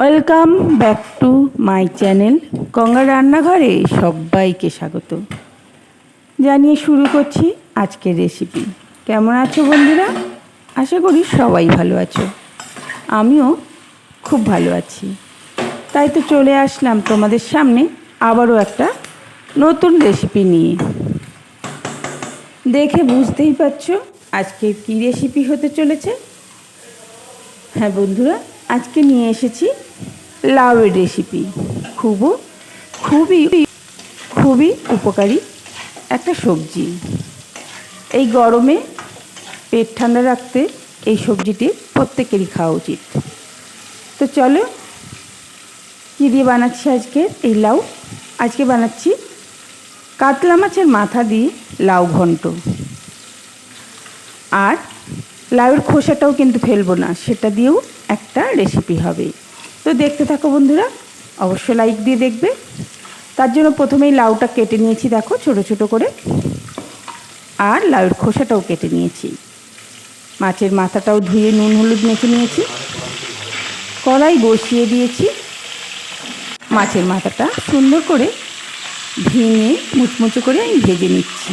Welcome back to my channel Ganga রান্নাঘরে সবাইকে স্বাগত। জানিয়ে শুরু করছি আজকের রেসিপি। কেমন আছো বন্ধুরা? আশা করি সবাই ভালো আছো। আমিও খুব ভালো আছি। তাই তো চলে আসলাম তোমাদের সামনে আবারও একটা নতুন রেসিপি নিয়ে। দেখে বুঝতেই পারছ আজকে কী রেসিপি হতে চলেছে? হ্যাঁ বন্ধুরা আজকে নিয়ে এসেছি লাউয়ের রেসিপি খুব খুবই খুবই উপকারী একটা সবজি। এই গরমে পেট ঠান্ডা রাখতে এই সবজিটি প্রত্যেকেরই খাওয়া উচিত। তো চলো, কী দিয়ে বানাচ্ছি আজকে এই লাউ? আজকে বানাচ্ছি কাতলা মাছের মাথা দিয়ে লাউ ঘন্ট। আর লাউয়ের খোসাটাও কিন্তু ফেলব না, সেটা দিয়েও একটা রেসিপি হবে। তো দেখতে থাকো বন্ধুরা, অবশ্য লাইক দিয়ে দেখবে। তার জন্য প্রথমেই লাউটা কেটে নিয়েছি দেখো, ছোট ছোট করে। আর লাউয়ের খোসাটাও কেটে নিয়েছি। মাছের মাথাটাও ধুয়ে নুন, হলুদ মেখে নিয়েছি। কড়াই বসিয়ে দিয়েছি। মাছের মাথাটা সুন্দর করে ভেঙে মুচমুচে করে আমি ভেজে নিচ্ছি।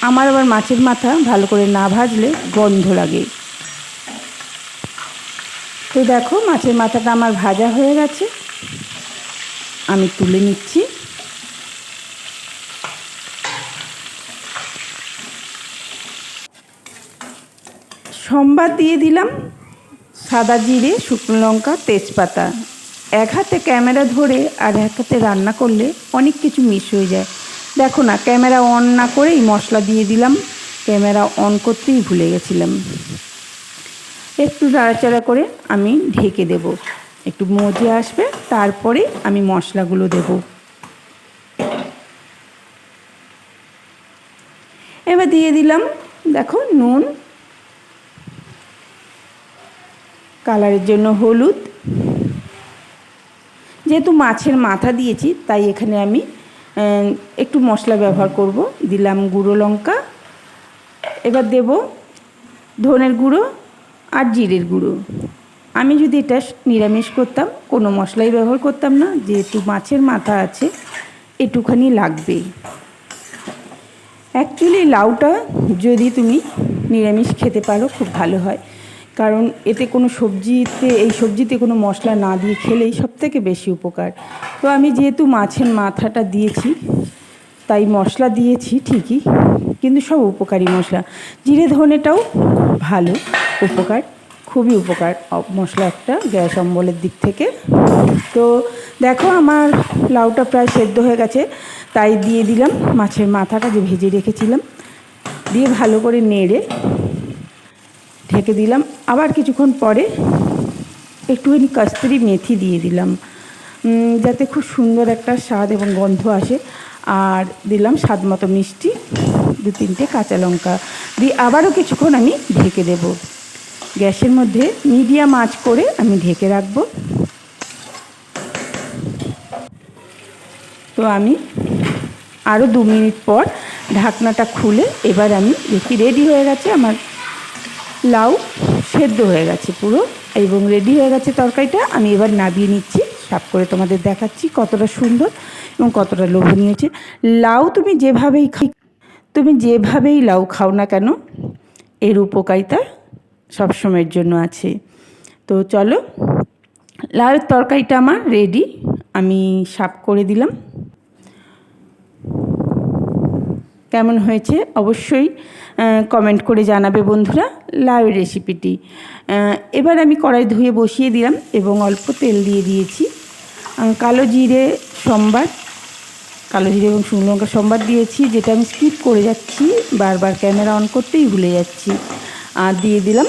আমার আবার মাছের মাথা ভালো করে না ভাজলে গন্ধ লাগে। তো দেখো মাছের মাথাটা আমার ভাজা হয়ে গেছে। আমি তুলে নিচ্ছি। সম্বাদ দিয়ে দিলাম সাদা জিরে, শুকনো লঙ্কা, তেজপাতা। এক হাতে ক্যামেরা ধরে আর এক হাতে রান্না করলে অনেক কিছু মিস হয়ে যায়। দেখো না, ক্যামেরা অন না করেই মশলা দিয়ে দিলাম। ক্যামেরা অন করতেই ভুলে গেছিলাম। একটু নাড়াচাড়া করে আমি ঢেকে দেব। একটু মজে আসবে, তারপরে আমি মশলাগুলো দেব। এবার দিয়ে দিলাম, দেখো নুন, কালারের জন্য হলুদ। যেহেতু মাছের মাথা দিয়েছি, তাই এখানে আমি একটু মশলা ব্যবহার করব। দিলাম গুঁড়ো লঙ্কা, এবার দেব ধনের গুঁড়ো আর জিরের গুঁড়ো। আমি যদি এটা নিরামিষ করতাম, কোনো মশলাই ব্যবহার করতাম না, যেহেতু মাছের মাথা আছে একটুখানি লাগবে অ্যাকচুয়ালি লাউটা যদি তুমি নিরামিষ খেতে পারো, খুব ভালো হয়। কারণ এতে কোনো সবজিতে, এই সবজিতে কোনো মশলা না দিয়ে খেলেই সব থেকে বেশি উপকার। তো আমি যেহেতু মাছের মাথাটা দিয়েছি, তাই মশলা দিয়েছি ঠিকই, কিন্তু সব উপকারী মশলা। জিরে ধনেটাও ভালো। উপকার, খুবই উপকার মশলা একটা, গ্যাস অম্বলের দিক থেকে। তো দেখো আমার লাউটা প্রায় সেদ্ধ হয়ে গেছে, তাই দিয়ে দিলাম মাছের মাথাটা যে ভেজে রেখেছিলাম। দিয়ে ভালো করে নেড়ে ঢেকে দিলাম। আবার কিছুক্ষণ পরে একটুখানি কাস্তুরি মেথি দিয়ে দিলাম। যাতে খুব সুন্দর একটা স্বাদ এবং গন্ধ আসে। আর দিলাম স্বাদ মতো মিষ্টি, দু তিনটে কাঁচা লঙ্কা। দিয়ে আবারও কিছুক্ষণ আমি ঢেকে দেব। গ্যাসের মধ্যে মিডিয়াম আঁচ করে আমি ঢেকে রাখব। তো আমি আরও দু মিনিট পর ঢাকনাটা খুলে এবার আমি দেখি রেডি হয়ে গেছে আমার লাউ সেদ্ধ হয়ে গেছে পুরো এবং রেডি হয়ে গেছে তরকারিটা। আমি এবার নাবিয়ে নিচ্ছি, সাফ করে তোমাদের দেখাচ্ছি কতটা সুন্দর এবং কতটা লোভনীয় লাউ তুমি যেভাবেই তুমি যেভাবেই লাউ খাও না কেন, এর উপকারিতা সবসময়ের জন্য আছে। তো চলো, লাউয়ের তরকারিটা আমার রেডি আমি সাফ করে দিলাম। কেমন হয়েছে অবশ্যই কমেন্ট করে জানাবে বন্ধুরা লাউ রেসিপিটি এবার আমি কড়াই ধুয়ে বসিয়ে দিলাম এবং অল্প তেল দিয়ে দিয়েছি। কালো জিরে সম্বাদ কালো জিরে এবং শুকনো লঙ্কা সম্বাদ দিয়েছি, যেটা আমি স্কিপ করে যাচ্ছি, বারবার ক্যামেরা অন করতেই ভুলে যাচ্ছি। আর দিয়ে দিলাম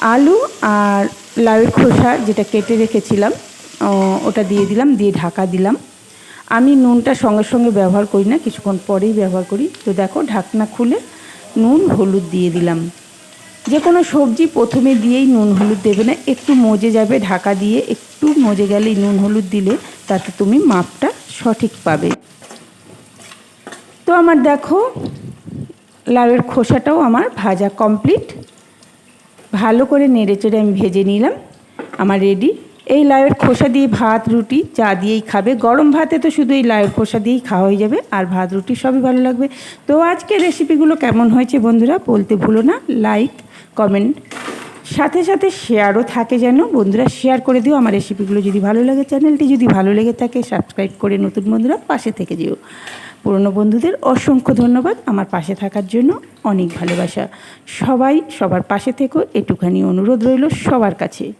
আলু আর লাউয়ের খোসা যেটা কেটে রেখেছিলাম ওটা দিয়ে দিলাম, দিয়ে ঢাকা দিলাম। আমি নুনটা সঙ্গে সঙ্গে ব্যবহার করি না, কিছুক্ষণ পরেই ব্যবহার করি। তো দেখো, ঢাকনা খুলে নুন, হলুদ দিয়ে দিলাম। যে কোনো সবজি প্রথমে দিয়েই নুন, হলুদ দেবে না, একটু মজে যাবে ঢাকা দিয়ে, একটু মজে গেলেই নুন, হলুদ দিলে তাতে তুমি মাপটা সঠিক পাবে। তো আমার দেখো, লাউয়ের খোসাটাও আমার ভাজা কমপ্লিট। ভালো করে নেড়ে চেড়ে আমি ভেজে নিলাম। আমার রেডি এই লাউয়ের খোসা দিয়ে ভাত, রুটি, চা দিয়েই খাবে। গরম ভাতে তো শুধু এই লাউয়ের খোসা দিয়েই খাওয়া হয়ে যাবে, আর ভাত, রুটি সবই ভালো লাগবে। তো আজকে রেসিপিগুলো কেমন হয়েছে বন্ধুরা বলতে ভুলো না। লাইক কমেন্ট সাথে সাথে শেয়ারও থাকে যেন। বন্ধুরা শেয়ার করে দিও আমার রেসিপিগুলো যদি ভালো লাগে চ্যানেলটি যদি ভালো লেগে থাকে সাবস্ক্রাইব করে নতুন বন্ধুরা পাশে থেকে যেও। পুরনো বন্ধুদের অসংখ্য ধন্যবাদ আমার পাশে থাকার জন্য। অনেক ভালোবাসা। সবাই সবার পাশে থেকো। এটুখানি অনুরোধ রইল সবার কাছে।